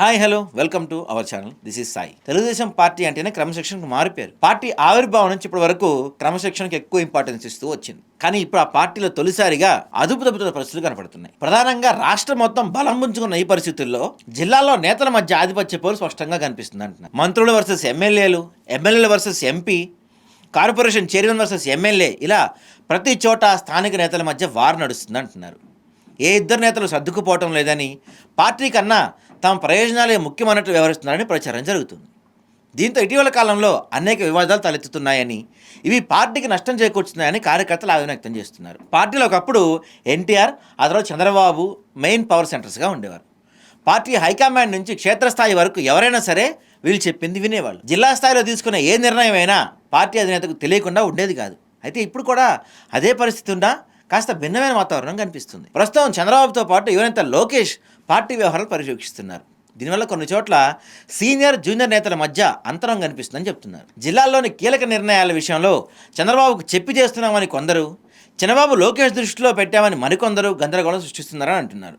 Hi hello welcome to our channel this is Sai Telugu Desam party అంటేనే క్రమశిక్షణకు మారిపోయారు. Party ఆవిర్భావం నుంచి ఇప్పటి వరకు క్రమశిక్షణకు ఎక్కువ ఇంపార్టెన్స్ ఇస్తూ వచ్చింది. కానీ ఇప్పుడు ఆ పార్టీలో తొలిసారిగా అదుపు తప్పుతున్న పరిస్థితులు కనపడుతున్నాయి. ప్రధానంగా రాష్ట్రం మొత్తం బలం పుంజుకున్న ఈ పరిస్థితుల్లో జిల్లాలో నేతల మధ్య ఆధిపత్య పోరు స్పష్టంగా కనిపిస్తుంది అంటున్నారు. మంత్రులు వర్సెస్ ఎమ్మెల్యేలు ఎమ్మెల్యేలు versus MP corporation chairman versus MLA ఇలా ప్రతి చోట స్థానిక నేతల మధ్య వార్ నడుస్తుంది అంటున్నారు. ఏ ఇద్దరు నేతలు సర్దుకుపోవటం లేదని పార్టీ కన్నా తమ ప్రయోజనాలే ముఖ్యమైనట్టు వ్యవహరిస్తున్నారని ప్రచారం జరుగుతుంది. దీంతో ఇటీవల కాలంలో అనేక వివాదాలు తలెత్తుతున్నాయని ఇవి పార్టీకి నష్టం చేకూర్చున్నాయని కార్యకర్తలు ఆవేదన వ్యక్తం చేస్తున్నారు. పార్టీలో ఒకప్పుడు ఎన్టీఆర్ ఆ తర్వాత చంద్రబాబు మెయిన్ పవర్ సెంటర్స్గా ఉండేవారు. పార్టీ హైకమాండ్ నుంచి క్షేత్రస్థాయి వరకు ఎవరైనా సరే వీళ్ళు చెప్పింది వినేవాళ్ళు. జిల్లా స్థాయిలో తీసుకునే ఏ నిర్ణయం అయినా పార్టీ అధినేతకు తెలియకుండా ఉండేది కాదు. అయితే ఇప్పుడు కూడా అదే పరిస్థితి ఉందా? కాస్త భిన్నమైన వాతావరణం కనిపిస్తుంది. ప్రస్తుతం చంద్రబాబుతో పాటు యువనేత లోకేష్ పార్టీ వ్యవహారాలు పర్యవేక్షిస్తున్నారు దీనివల్ల కొన్ని చోట్ల సీనియర్ జూనియర్ నేతల మధ్య అంతరం కనిపిస్తుందని చెప్తున్నారు. జిల్లాల్లోని కీలక నిర్ణయాల విషయంలో చంద్రబాబుకు చెప్పి చేస్తున్నామని కొందరు చంద్రబాబు లోకేష్ దృష్టిలో పెట్టామని మరికొందరు గందరగోళం సృష్టిస్తున్నారని అంటున్నారు.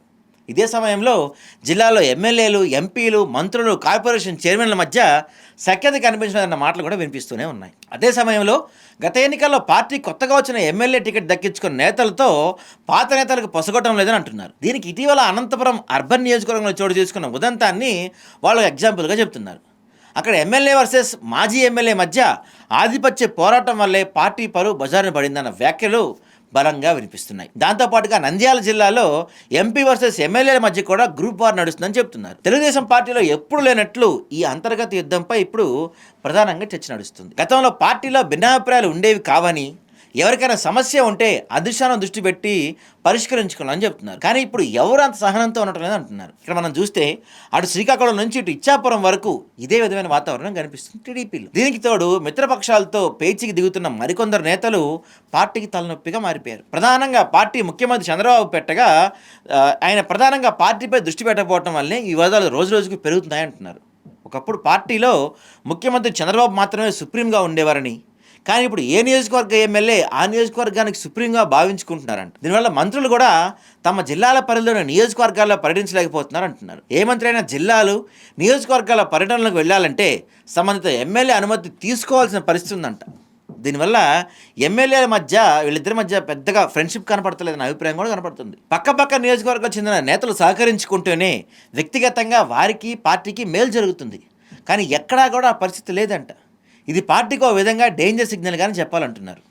ఇదే సమయంలో జిల్లాలో ఎమ్మెల్యేలు ఎంపీలు మంత్రులు కార్పొరేషన్ చైర్మన్ల మధ్య సఖ్యత కనిపించదన్న మాటలు కూడా వినిపిస్తూనే ఉన్నాయి. అదే సమయంలో గత ఎన్నికల్లో పార్టీ కొత్తగా వచ్చిన ఎమ్మెల్యే టికెట్ దక్కించుకున్న నేతలతో పాత నేతలకు పొసగొట్టడం లేదని అంటున్నారు. దీనికి ఇటీవల అనంతపురం అర్బన్ నియోజకవర్గంలో చోటు చేసుకున్న ఉదంతాన్ని వాళ్ళు ఎగ్జాంపుల్గా చెప్తున్నారు. అక్కడ ఎమ్మెల్యే వర్సెస్ మాజీ ఎమ్మెల్యే మధ్య ఆధిపత్య పోరాటం వల్లే పార్టీ పరువు బజారున పడిందన్న వ్యాఖ్యలు బలంగా వినిపిస్తున్నాయి. దాంతోపాటుగా నంద్యాల జిల్లాలో ఎంపీ వర్సెస్ ఎమ్మెల్యేల మధ్య కూడా గ్రూప్ వార్ నడుస్తుందని చెప్తున్నారు. తెలుగుదేశం పార్టీలో ఎప్పుడు లేనట్లు ఈ అంతర్గత యుద్ధంపై ఇప్పుడు ప్రధానంగా చర్చ నడుస్తుంది. గతంలో పార్టీలో భిన్నాభిప్రాయాలు ఉండేవి కావని ఎవరికైనా సమస్య ఉంటే అదృష్టానం దృష్టి పెట్టి పరిష్కరించుకోవాలని చెప్తున్నారు. కానీ ఇప్పుడు ఎవరు అంత సహనంతో ఉండటం లేదు అంటున్నారు. ఇక్కడ మనం చూస్తే అటు శ్రీకాకుళం నుంచి ఇటు ఇచ్చాపురం వరకు ఇదే విధమైన వాతావరణం కనిపిస్తుంది టీడీపీలో. దీనికి తోడు మిత్రపక్షాలతో పేచీకి దిగుతున్న మరికొందరు నేతలు పార్టీకి తలనొప్పిగా మారిపోయారు. ప్రధానంగా పార్టీ ముఖ్యమంత్రి చంద్రబాబు పెట్టగా ఆయన ప్రధానంగా పార్టీపై దృష్టి పెట్టకపోవడం వల్లే ఈ వివాదాలు రోజు రోజుకు పెరుగుతున్నాయంటున్నారు ఒకప్పుడు పార్టీలో ముఖ్యమంత్రి చంద్రబాబు మాత్రమే సుప్రీంగా ఉండేవారని కానీ ఇప్పుడు ఏ నియోజకవర్గ ఎమ్మెల్యే ఆ నియోజకవర్గానికి సుప్రీంగా భావించుకుంటున్నారంట. దీనివల్ల మంత్రులు కూడా తమ జిల్లాల పరిధిలోని నియోజకవర్గాల్లో పర్యటించలేకపోతున్నారు అంటున్నారు. ఏ మంత్రి అయినా జిల్లాలు నియోజకవర్గాల పర్యటనలకు వెళ్ళాలంటే సంబంధిత ఎమ్మెల్యే అనుమతి తీసుకోవాల్సిన పరిస్థితి ఉందంట. దీనివల్ల ఎమ్మెల్యేల మధ్య వీళ్ళిద్దరి మధ్య పెద్దగా ఫ్రెండ్షిప్ కనపడతలేదన్న అభిప్రాయం కూడా కనపడుతుంది. పక్క పక్క నియోజకవర్గం చెందిన నేతలు సహకరించుకుంటూనే వ్యక్తిగతంగా వారికి పార్టీకి మేలు జరుగుతుంది. కానీ ఎక్కడా కూడా పరిస్థితి లేదంట. ఇది పార్టీకి ఒక విధంగా డేంజర్ సిగ్నల్ కానీ చెప్పాలంటున్నారు.